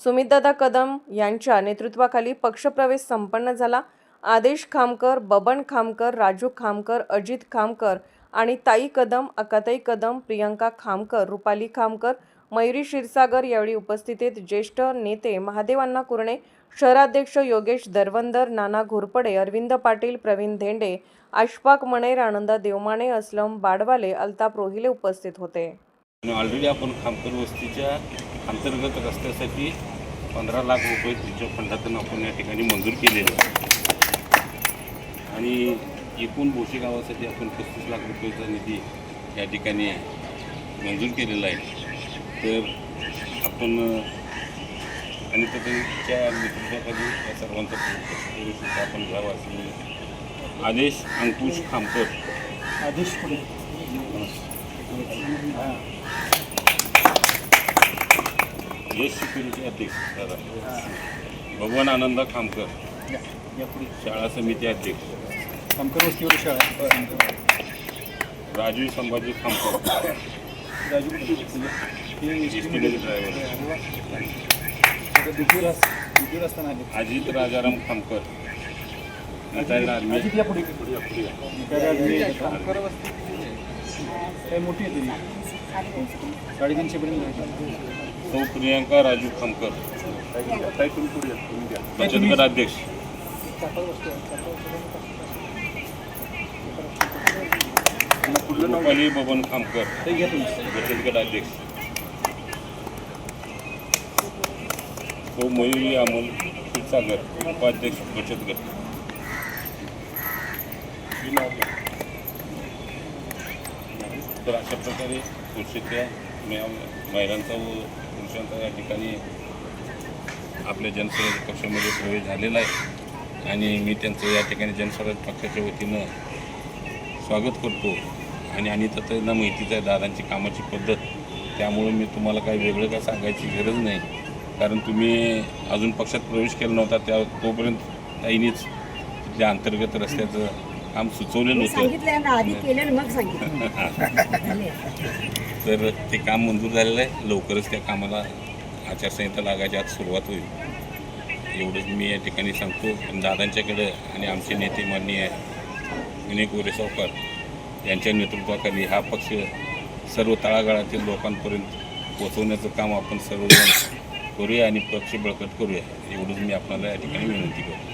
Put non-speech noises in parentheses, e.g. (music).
सुमितदादा कदम यांच्या नेतृत्वाखाली पक्षप्रवेश संपन्न झाला. आदेश खामकर बबन खामकर राजू खामकर अजित खामकर आणि ताई कदम अकाताई कदम प्रियंका खामकर रुपाली खामकर मयुरी क्षीरसागर यावेळी उपस्थितीत ज्येष्ठ नेते महादेवांना कुरणे शहराध्यक्ष योगेश दरवंदर नाना घोरपडे अरविंद पाटील प्रवीण धेंडे अशफाक मणेर आनंदा देवमाने असलम बाडवाले अल्ताप रोहिले उपस्थित होते. ऑलरेडी आपण खामकर वस्तीच्या अंतर्गत रस्त्यासाठी पंधरा लाख रुपये तिच्या फंडातून आपण या ठिकाणी मंजूर केलेले आहे. आणि एकूण बोशी गावासाठी आपण पस्तीस लाख रुपयेचा निधी या ठिकाणी मंजूर केलेला आहे. तर आपण आणि त्याच्या नेतृत्वाखाली या सर्वांचा सुद्धा आपण घ्यावा असं आदेश अंकुश खामकर. आदेश यश सिक्युरिटी अध्यक्ष दादा. भगवान आनंद खामकर. शाळा समिती अध्यक्ष. कामकर वस्तीवर शाळा राजू संभाजी खामकर. राजू? हे ड्रायव्हर आले. अजित राजाराम खामकर. Retired army. अजित या पुढे काय राजू कामकर वस्ती काय मोठी आहे तरी साडेतीनशे पर्यंत सौ प्रियंका राजू खामकर. बचत गट अध्यक्ष. रुपाली बबन खामकर. ते घ्या तुम्ही. बचत अध्यक्ष. सौ मयुरी अमोल क्षीरसागर उपाध्यक्ष बचत गट तर अशा प्रकारे सुरक्षितल्या महिलांचा व पुरुषांचा या ठिकाणी आपल्या जनस्वराज पक्षामध्ये प्रवेश झालेला आहे. आणि मी त्यांचं या ठिकाणी जनस्वराज पक्षाच्या वतीनं स्वागत करतो. आणि आणि तर त्यांना माहितीच आहे दादांची कामाची पद्धत. त्यामुळे मी तुम्हाला काही वेगळं काय सांगायची गरज नाही. कारण तुम्ही अजून पक्षात प्रवेश केला नव्हता त्या तोपर्यंत ताईनीच तिथल्या अंतर्गत रस्त्याचं काम सुचवलेलं होतं. सांगितलंय ना आधी केलं आणि मग सांगितलं. (laughs) तर ते काम मंजूर झालेलं आहे. लवकरच त्या कामाला आचारसंहिता लागायच्या आज सुरुवात होईल. एवढंच मी या ठिकाणी सांगतो. आणि दादांच्याकडे आणि आमचे नेते माननीय विनय गोरे सावकार यांच्या नेतृत्वाखाली हा पक्ष सर्व तळागाळातील लोकांपर्यंत पोचवण्याचं काम आपण सर्वजण करूया आणि पक्ष बळकट करूया. एवढंच मी आपल्याला या ठिकाणी विनंती करतो.